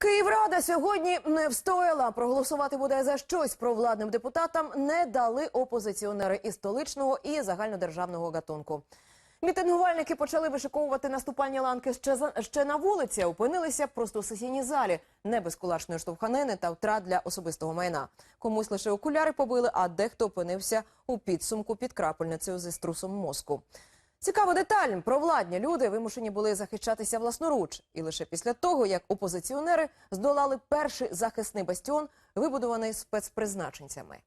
Київрада сьогодні не встояла. Проголосувати буде за щось провладним депутатам не дали опозиціонери і столичного, і загальнодержавного гатунку. Мітингувальники почали вишиковувати наступальні ланки ще за ще на вулиці. Опинилися просто в сесійній залі, не без кулачної штовханини та втрат для особистого майна. Комусь лише окуляри побили, а дехто опинився у підсумку під крапельницею зі струсом мозку. Цікава деталь. Провладні люди вимушені були захищатися власноруч. І лише після того, як опозиціонери здолали перший захисний бастіон, вибудований спецпризначенцями.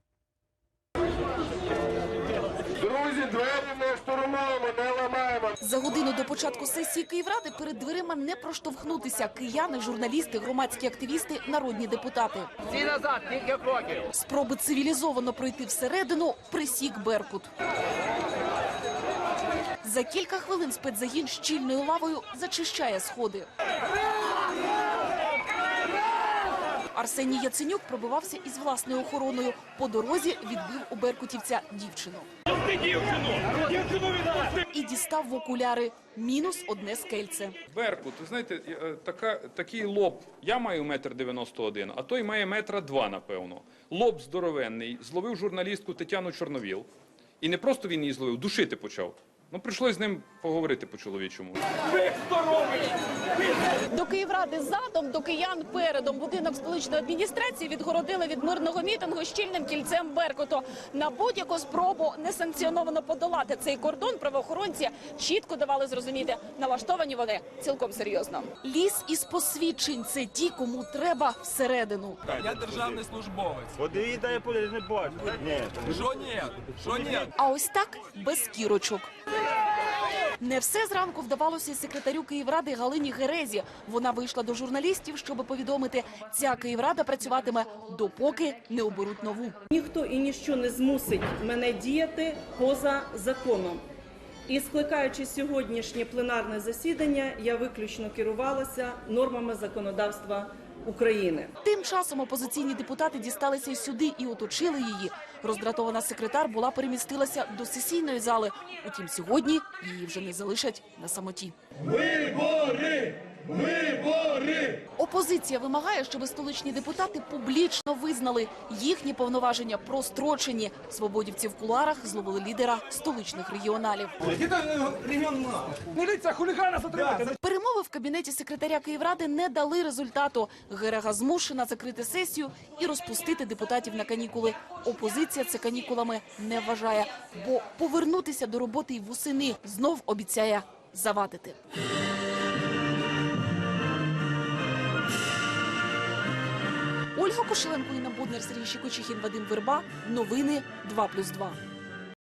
Друзі, двері не штурмуємо, не ламаємо. За годину до початку сесії Київради перед дверима не проштовхнутися кияни, журналісти, громадські активісти, народні депутати. Всі назад, кілька кроків. Спроби цивілізовано пройти всередину присік Беркут. За кілька хвилин спецзагін щільною лавою зачищає сходи. Арсеній Яценюк пробивався із власною охороною. По дорозі відбив у беркутівця дівчину. І дістав в окуляри. Мінус одне скельце. Беркут, ви знаєте, е, така, такий лоб. Я маю метр дев'яносто один, а той має метра два, напевно. Лоб здоровенний. Зловив журналістку Тетяну Чорновіл. І не просто він її зловив, душити почав. Ну, прийшлось з ним поговорити по-чоловічому. До Київради задом, до киян передом. Будинок столичної адміністрації відгородили від мирного мітингу щільним кільцем Беркуту. На будь-яку спробу несанкціоновано подолати цей кордон правоохоронці чітко давали зрозуміти, налаштовані вони цілком серйозно. Ліс із посвідчень це ті, кому треба всередину. Я державний службовець. Подивіться, я полі не бачу. Ні. Що ні? Що ні? А ось так без кірочок. Не все зранку вдавалося секретарю Київради Галині Герезі. Вона вийшла до журналістів, щоб повідомити, ця Київрада працюватиме допоки не оберуть нову. Ніхто і ніщо не змусить мене діяти поза законом. І скликаючи сьогоднішнє пленарне засідання, я виключно керувалася нормами законодавства України. Тим часом опозиційні депутати дісталися й сюди і оточили її. Роздратована секретар була перемістилася до сесійної зали. Утім, сьогодні її вже не залишать на самоті. Опозиція вимагає, щоб столичні депутати публічно визнали їхні повноваження прострочені. Свободівці в кулуарах зловили лідера столичних регіоналів. Міліція, хулігана затримати! Перемови в кабінеті секретаря Київради не дали результату. Герега змушена закрити сесію і розпустити депутатів на канікули. Опозиція це канікулами не вважає, бо повернутися до роботи й восени знов обіцяє завадити. Ольга Кошеленко, Інна Буднер, Сергій Шікочихін, Вадим Верба. Новини 2+,2.